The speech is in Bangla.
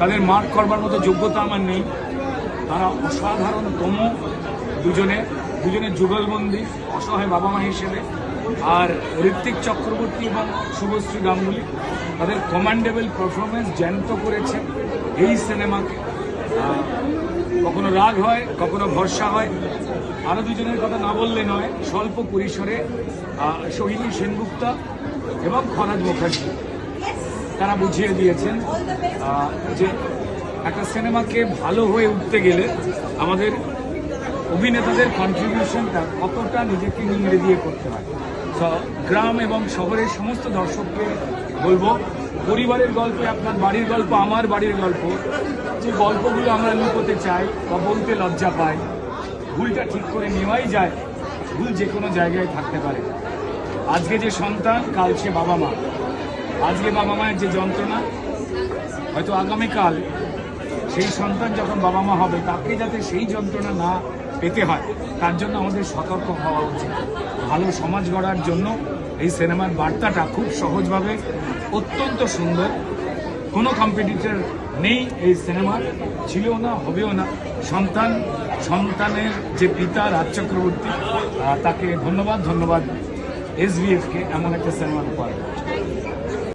তাদের মার্ক করবার মতো যোগ্যতা আমার নেই। তারা অসাধারণতম দুজনে দুজনে যুগলবন্দি, অসহায় বাবা মা হিসেবে। আর ঋত্বিক চক্রবর্তী এবং শুভশ্রী গাঙ্গুলি, তাদের কমান্ডেবল পারফরমেন্স জ্যান্ত করেছে এই সিনেমাকে কখনো রাগ হয়, কখনো ভরসা হয়। আরও দুজনের কথা না বললে নয়, স্বল্প পরিসরে সোহিনী সেনগুপ্তা এবং ফরাজ মুখার্জি। তারা বুঝিয়ে দিয়েছেন যে একটা সিনেমাকে ভালো হয়ে উঠতে গেলে আমাদের অভিনেতাদের কন্ট্রিবিউশনটা কতটা নিজেকে নিংড়ে দিয়ে করতে হয়। তো গ্রাম এবং শহরের সমস্ত দর্শককে বলব, পরিবারের গল্পে আপনার বাড়ির গল্প, আমার বাড়ির গল্প, যে গল্পগুলো আমরা লুকোতে চাই বা বলতে লজ্জা পাই, ভুলটা ঠিক করে নেওয়াই যায়, ভুল যে কোনো জায়গায় থাকতে পারে। আজকে যে সন্তান, কাল সে বাবা মা। আজকে বাবা মায়ের যে যন্ত্রণা হয়তো আগামীকাল সেই সন্তান যখন বাবা মা হবে, তাকে যাতে সেই যন্ত্রণা না পেতে হয়, তার জন্য আমাদের সতর্ক হওয়া উচিত। ভালো সমাজ গড়ার জন্য এই সিনেমার বার্তাটা খুব সহজভাবে অত্যন্ত সুন্দর। কোনো কম্পিটিটর নেই এই সিনেমার ছিল না, হবেও না। সন্তান, সন্তানের যে পিতা রাজ চক্রবর্তী তাকে ধন্যবাদ ধন্যবাদ এসবিএফকে এমন একটা সিনেমার উপহার।